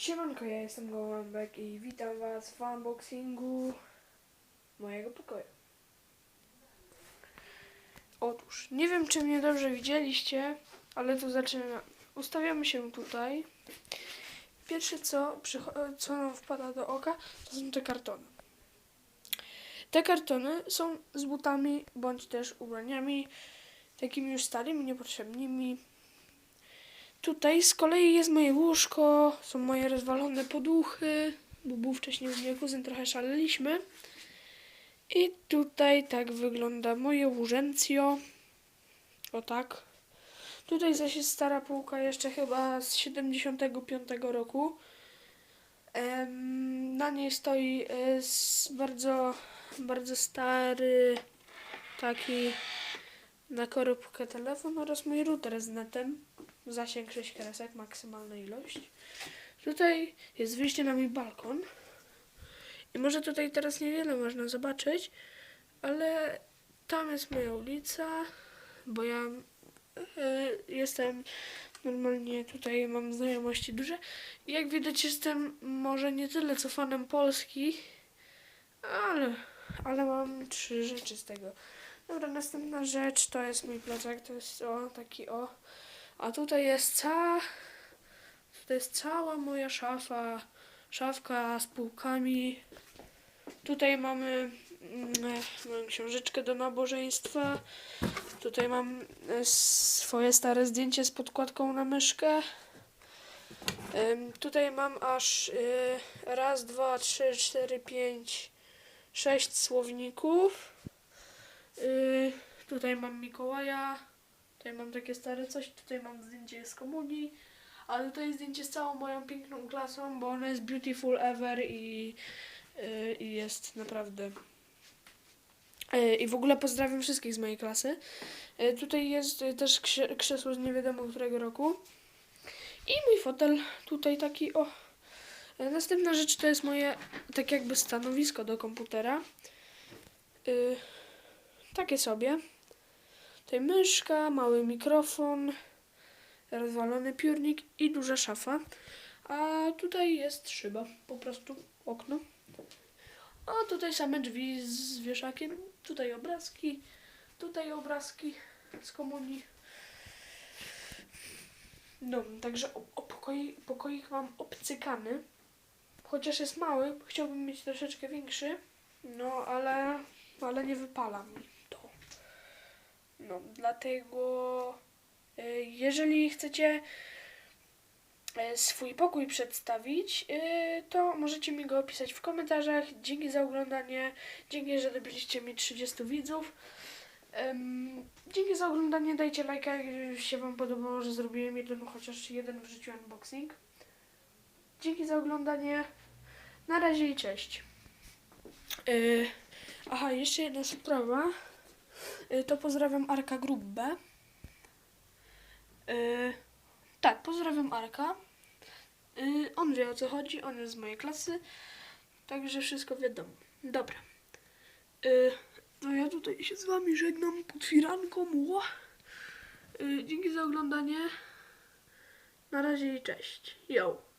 Siemanko, ja jestem Gołąbek i witam was w unboxingu mojego pokoju. Otóż, nie wiem czy mnie dobrze widzieliście, ale to zaczynamy. Ustawiamy się tutaj. Pierwsze co, co nam wpada do oka, to są te kartony. Te kartony są z butami, bądź też ubraniami, takimi już starymi, niepotrzebnymi. Tutaj z kolei jest moje łóżko, są moje rozwalone poduchy, bo był wcześniej u mnie kuzyn, trochę szaleliśmy. I tutaj tak wygląda moje łóżencjo. O tak. Tutaj zaś jest stara półka jeszcze chyba z 75 roku. Na niej stoi e, bardzo, bardzo stary taki na koróbkę telefon oraz mój router z netem. Zasięg 6 kresek, maksymalna ilość. Tutaj jest wyjście na mój balkon. I może tutaj teraz niewiele można zobaczyć, ale tam jest moja ulica, bo ja e, jestem normalnie tutaj mam znajomości duże. I jak widać jestem może nie tyle co fanem Polski, ale, ale mam trzy rzeczy z tego. Dobra, następna rzecz to jest mój plecak, to jest o taki o. A tutaj jest cała, jest cała moja szafa, szafka z półkami. Tutaj mamy mm, moją książeczkę do nabożeństwa. Tutaj mam e, swoje stare zdjęcie z podkładką na myszkę. Tutaj mam aż y, raz, dwa, trzy, cztery, pięć, sześć słowników. Y, Tutaj mam Mikołaja. Tutaj mam takie stare coś. Tutaj mam zdjęcie z komunii. A tutaj zdjęcie z całą moją piękną klasą, bo ona jest beautiful ever i, y, i jest naprawdę. Y, I w ogóle pozdrawiam wszystkich z mojej klasy. Y, Tutaj jest y, też krze- krzesło z nie wiadomo którego roku. I mój fotel tutaj taki o. Następna rzecz to jest moje tak jakby stanowisko do komputera. Y, takie sobie. Tutaj myszka, mały mikrofon, rozwalony piórnik i duża szafa. A tutaj jest szyba, po prostu okno. A tutaj same drzwi z wieszakiem. Tutaj obrazki, tutaj obrazki z komunii. No, także o, o pokoi, pokoik mam obcykany. Chociaż jest mały, chciałbym mieć troszeczkę większy. No, ale, ale nie wypala mi. No, dlatego e, jeżeli chcecie e, swój pokój przedstawić, e, to możecie mi go opisać w komentarzach. Dzięki za oglądanie, dzięki, że dobiliście mi 30 widzów. Dzięki za oglądanie, dajcie lajka, jak się Wam podobało, że zrobiłem jeden, chociaż jeden w życiu unboxing. Dzięki za oglądanie. Na razie i cześć. Aha, jeszcze jedna sprawa. Yy, to pozdrawiam Arka Grubbe. Yy, tak, pozdrawiam Arka. Yy, on wie o co chodzi, on jest z mojej klasy. Także wszystko wiadomo. Dobra. Yy, no ja tutaj się z wami żegnam pod firanką. Dzięki za oglądanie. Na razie i cześć. Yo.